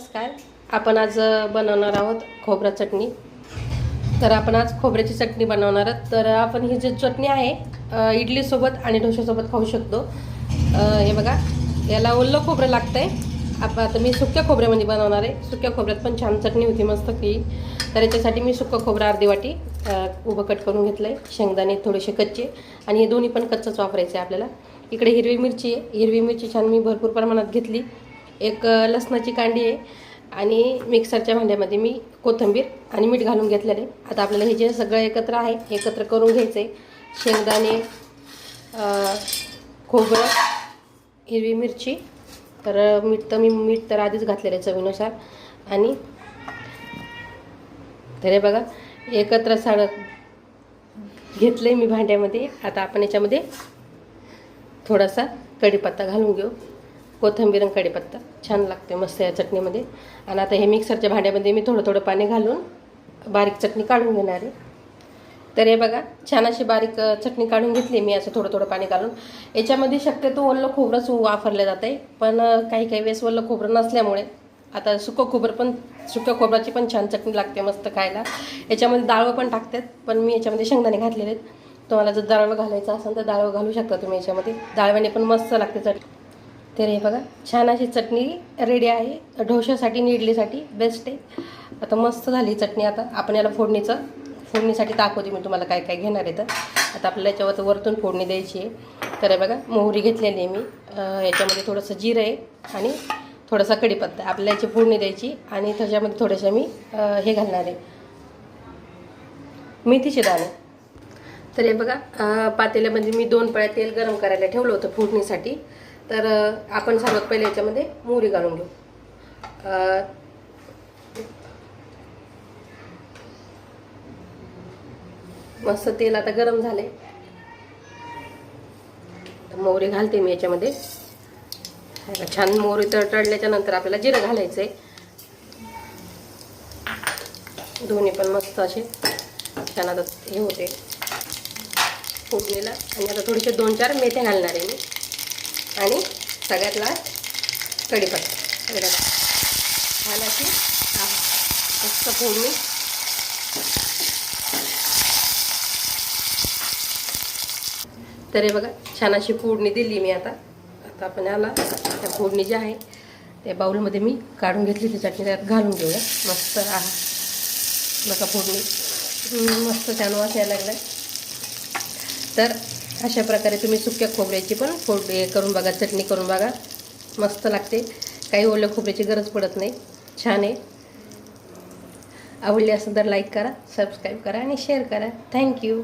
नमस्कार. आपण आज बनवणार आहोत खोबरा चटणी. तर आपण आज खोबऱ्याची चटणी बनवणार आहोत. तर आपण ही जी चटणी आहे इडलीसोबत आणि डोश्यासोबत खाऊ शकतो. हे बघा याला ओल्लं खोबरं लागतं आहे आपण आता मी सुक्या खोबऱ्यामध्ये बनवणार आहे. सुक्या खोबऱ्यात पण छान चटणी होती मस्त की तर याच्यासाठी मी सुक्कं खोबरं अर्धी वाटी उभं कट करून घेतलं आहे शेंगदाणे थोडेसे कच्चे. आणि हे दोन्ही पण कच्चंच वापरायचं आहे आपल्याला. इकडे हिरवी मिरची आहे. हिरवी मिरची छान मी भरपूर प्रमाणात घेतली. एक लसणाची कांडी आहे आणि मिक्सरच्या भांड्यामध्ये मी कोथिंबीर आणि मीठ घालून घेतलेलं आहे. आता आपल्याला हे जे सगळं एकत्र आहे एकत्र करून घ्यायचं आहे शेंगदाणे खोबरं हिरवी मिरची तर मीठ तर मी मीठ तर आधीच घातलेलं आहे चवीनुसार. आणि तर हे बघा एकत्र साडं घेतलं आहे मी भांड्यामध्ये. आता आपण याच्यामध्ये थोडासा कढीपत्ता घालून घेऊ. कोथिंबीर आणि कढीपत्ता. छान लागते मस्त या चटणीमध्ये. आणि आता हे मिक्सरच्या भांड्यामध्ये मी थोडं थोडं पाणी घालून बारीक चटणी काढून घेणार आहे. तर हे बघा छान अशी बारीक चटणी काढून घेतली मी असं थोडं थोडं पाणी घालून. याच्यामध्ये शक्यतो ओलं खोबरंच वापरलं जात आहे पण काही काही वेळेस ओलं खोबरं नसल्यामुळे आता सुकं खोबरं पण सुक्या खोबऱ्याची पण छान चटणी लागते मस्त खायला. याच्यामध्ये डाळवं पण टाकतात पण मी याच्यामध्ये शेंगदाणे घातलेले आहेत. तुम्हाला जर डाळवं घालायचं असेल तर डाळवं घालू शकता तुम्ही याच्यामध्ये. डाळव्याने पण मस्त लागते चटणी. तर हे बघा छान अशी चटणी रेडी आहे. ढोशासाठी आणि इडलीसाठी बेस्ट आहे. आता मस्त झाली चटणी. आता आपण याला फोडणीचं फोडणीसाठी दाखवते मी तुम्हाला काय काय घेणार आहे तर. आता आपल्याला याच्यावर वरतून फोडणी द्यायची आहे. तर हे बघा मोहरी घेतलेली आहे मी. याच्यामध्ये थोडंसं जिरं आहे आणि थोडासा कढीपत्ता. आपल्याला याची फोडणी द्यायची आणि त्याच्यामध्ये थोडंसं मी हे घालणार आहे. मेथीचे दाणे. तर हे बघा पातेल्यामध्ये मी दोन पळ्या तेल गरम करायला ठेवलं होतं फोडणीसाठी. तर आपण सर्वात पहिले याच्यामध्ये मोहरी घालून घेऊ. मस्त तेल आता गरम झाले मोहरी घालते मी याच्यामध्ये. छान मोहरी तडतडल्याच्या नंतर आपल्याला जिरं घालायचं आहे दोन्ही पण मस्त असे छान आता हे होते. फोडणीला आणि आता थोडेसे दोन चार मेथे घालणार आहे मी. आणि सगळ्यात लास्ट कढीपत्ता. बघा. छान अशी मस्त फोडणी. तर हे बघा छान अशी फोडणी दिली मी आता. आता आपण याला त्या फोडणी जी आहे त्या बाऊलमध्ये मी काढून घेतली ती चटणी त्यात घालून घेऊया. मस्त आहा. बघा फोडणी. मस्त छान वास यायला लागला तर अशा प्रकारे तुम्ही सुक्या खोबऱ्याची पण फोड हे करून बघा चटणी करून बघा. मस्त लागते. काही ओल्या खोबऱ्याची गरज पडत नाही. छान आहे. आवडली असेल तर लाईक करा सबस्क्राईब करा आणि शेअर करा. थँक्यू